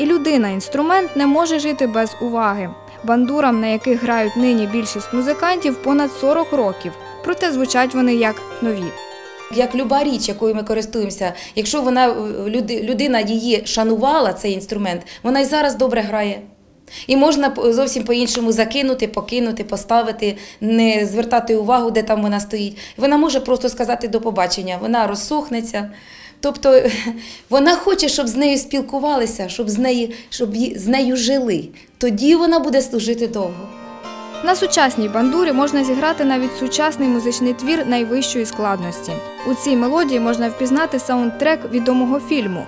людина-інструмент не може жити без уваги. Бандурам, на яких грають нині більшість музикантів, понад 40 років, проте звучать вони як нові. Як люба річ, якою ми користуємося, якщо вона е, людина її шанувала, цей інструмент, вона і зараз добре грає. І можна зовсім по-іншому закинути, покинути, поставити, не звертати увагу, де там вона стоїть. Вона може просто сказати до побачення, вона розсохнеться. Тобто вона хоче, щоб з нею спілкувалися, щоб з, неї, щоб з нею жили. Тоді вона буде служити довго. На сучасній бандурі можна зіграти навіть сучасний музичний твір найвищої складності. У цій мелодії можна впізнати саундтрек відомого фільму.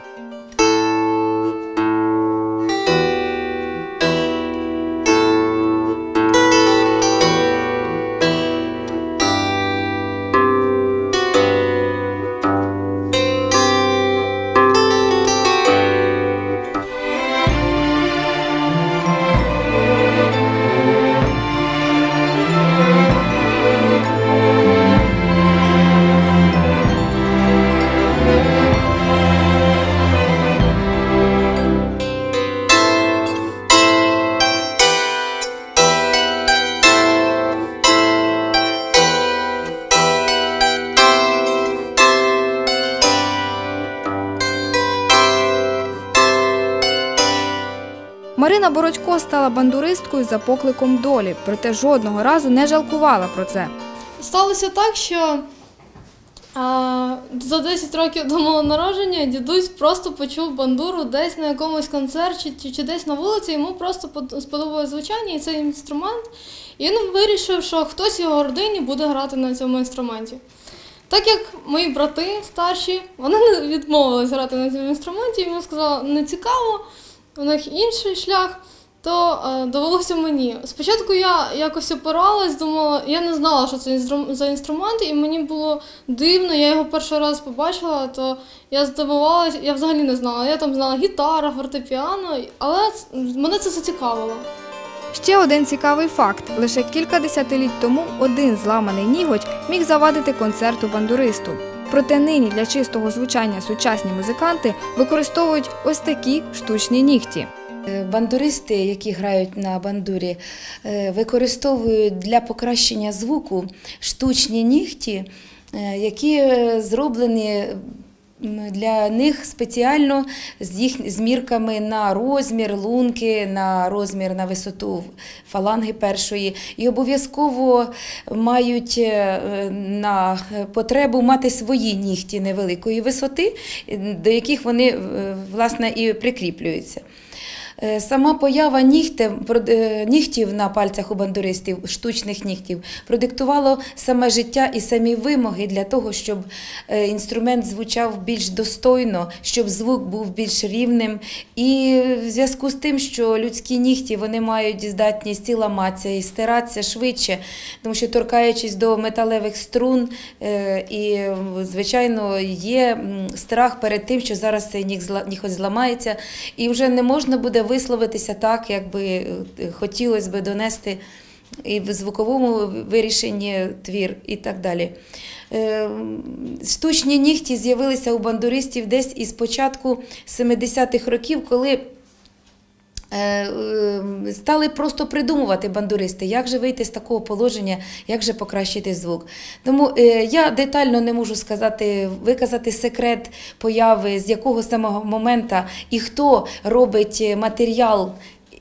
Марина Бородько стала бандуристкою за покликом долі, проте жодного разу не жалкувала про це. Сталося так, що а, за 10 років до мого народження дідусь просто почув бандуру десь на якомусь концерті чи, чи десь на вулиці. Йому просто под- сподобалось звучання і цей інструмент. І він вирішив, що хтось його родині буде грати на цьому інструменті. Так як мої брати старші, вони відмовились грати на цьому інструменті, йому сказали, не цікаво, у них інший шлях, то е, довелося мені. Спочатку я якось опиралась, думала, я не знала, що це за інструмент, і мені було дивно, я його перший раз побачила, то я здивувалася, я взагалі не знала. Я там знала гітара, фортепіано, але мене це зацікавило. Ще один цікавий факт: лише кілька десятиліть тому один зламаний ніготь міг завадити концерту бандуристу. Проте нині для чистого звучання сучасні музиканти використовують ось такі штучні нігті. Е, Бандуристи, які грають на бандурі, е, використовують для покращення звуку штучні нігті, е, які зроблені для них спеціально з їх змірками на розмір лунки, на розмір на висоту фаланги першої, і обов'язково мають е, на потребу мати свої нігті невеликої висоти, до яких вони власне і прикріплюються. Е, Сама поява е, нігтів на пальцях у бандуристів, штучних нігтів, продиктувало саме життя і самі вимоги для того, щоб е, інструмент звучав більш достойно, щоб звук був більш рівним. І в зв'язку з тим, що людські нігті вони мають здатність і ламатися, і стиратися швидше, тому що торкаючись до металевих струн, і, звичайно, є страх перед тим, що зараз цей ніг зламається, і вже не можна буде висловитися так, як би е, хотілося б донести і в звуковому вирішенні твір і так далі. Е, Штучні нігті з'явилися у бандуристів десь із початку 70-х років, коли стали просто придумувати бандуристи, як же вийти з такого положення, як же покращити звук. Тому е, я детально не можу сказати, виказати секрет появи, з якого самого моменту і хто робить е, матеріал.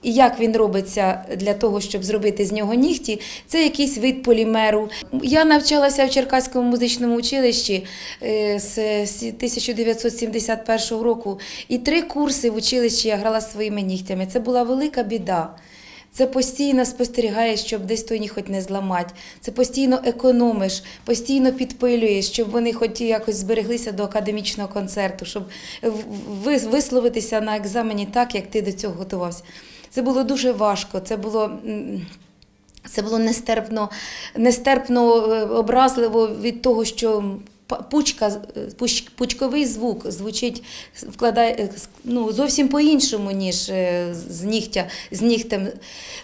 І як він робиться для того, щоб зробити з нього нігті, це якийсь вид полімеру. Я навчалася в Черкаському музичному училищі е, з з 1971 року, і три курси в училищі я грала своїми нігтями. Це була велика біда. Це постійно спостерігаєш, щоб десь той ніготь не зламати. Це постійно економиш, постійно підпилюєш, щоб вони хоч якось збереглися до академічного концерту, щоб висловитися на екзамені так, як ти до цього готувався. Це було дуже важко. Це було. Це було нестерпно, нестерпно е, образливо від того, що пучка, пуч- пучковий звук звучить, вкладає ну, зовсім по-іншому, ніж е, з нігтя, з нігтем.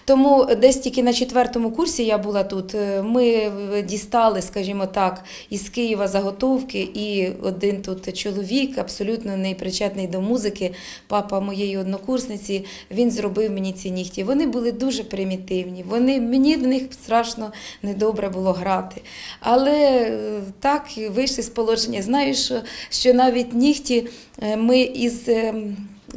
Тому десь тільки на четвертому курсі я була тут. е, Ми дістали, скажімо так, із Києва заготовки, і один тут чоловік, абсолютно не причетний до музики, папа моєї однокурсниці, він зробив мені ці нігті. Вони були дуже примітивні. Вони, мені в них страшно недобре було грати. Але е, так і вийшли з положення. Знаю, що, що навіть нігті е, ми із.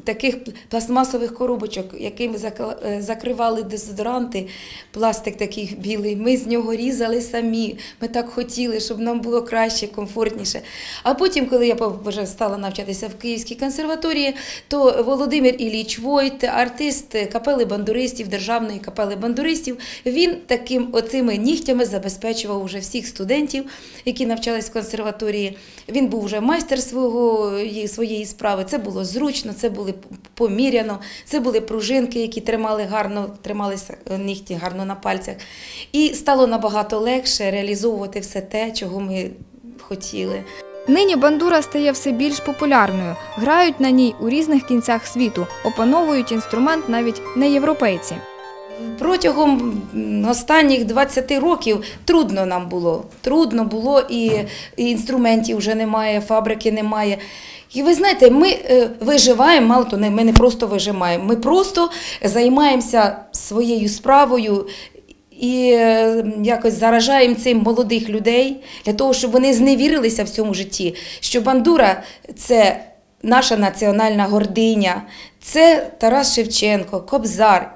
Таких пластмасових коробочок, якими е, закривали дезодоранти, пластик такий білий. Ми з нього різали самі. Ми так хотіли, щоб нам було краще, комфортніше. А потім, коли я вже стала навчатися в Київській консерваторії, то Володимир Ілліч Войт, артист капели бандуристів, державної капели бандуристів, він таким оцими нігтями забезпечував уже всіх студентів, які навчались в консерваторії. Він був вже майстер свого, своєї справи. Це було зручно, це поміряно, це були пружинки, які тримали гарно, трималися е, нігті гарно на пальцях. І стало набагато легше реалізовувати все те, чого ми хотіли. Нині бандура стає все більш популярною. Грають на ній у різних кінцях світу, опановують інструмент навіть не європейці. Протягом останніх 20 років трудно нам було. Трудно було, і, інструментів вже немає, фабрики немає. І ви знаєте, ми е, виживаємо, мало то ми не просто виживаємо, ми просто займаємося своєю справою. І е, якось заражаємо цим молодих людей для того, щоб вони зневірилися в цьому житті. Що бандура це наша національна гординя, це Тарас Шевченко, Кобзар.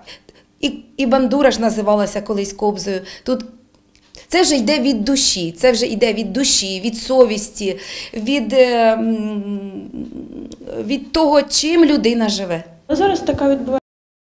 І, і бандура ж називалася колись Кобзою. Тут це вже йде від душі, це вже йде від душі, від совісті, від, е, від того, чим людина живе. Ну, Зараз така відбувається